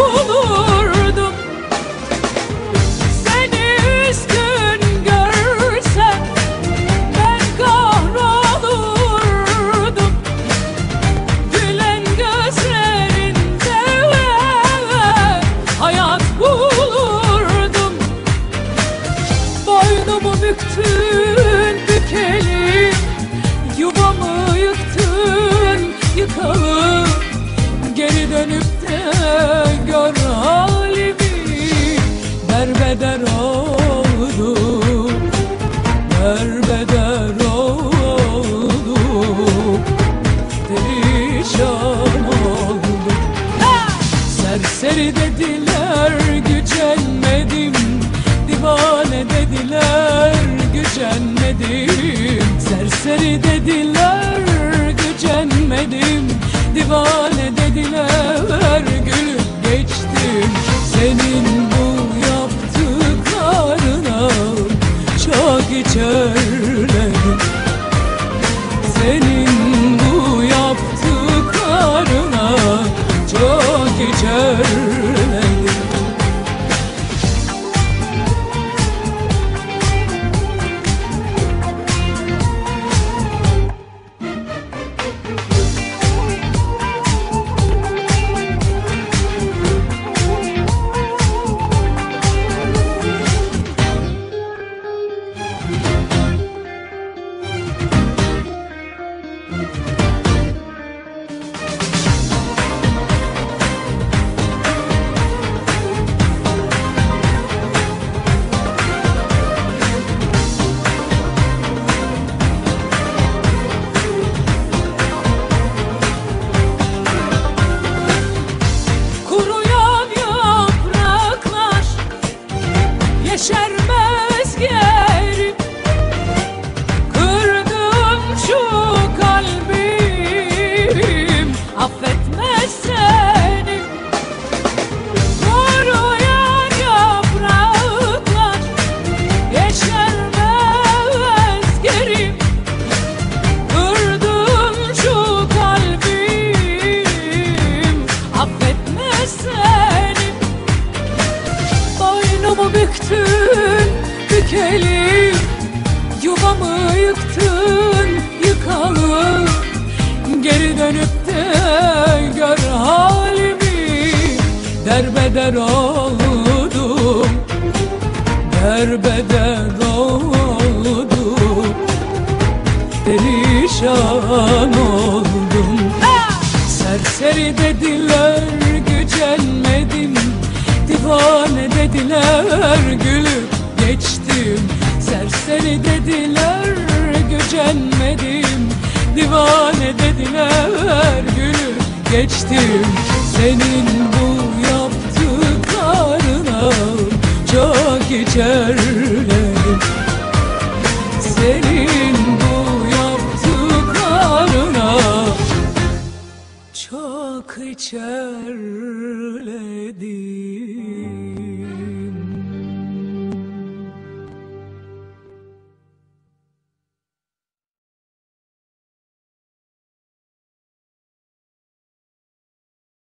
Oh. Serseri dediler gücenmedim. Divane dediler gücenmedim. Serseri dediler gücenmedim. Divane dediler gülüp Boynumu büktün bükeli Yuvamı yıktın yıkalı Geri dönüp de gör halimi. Derbeder oldum Derbeder oldum. Perişan oldum. Serseri dediler gücenmedim Divane dediler gülüp geçtim. Senin bu yaptıklarına çok içerledim. Senin bu yaptıklarına çok içerledim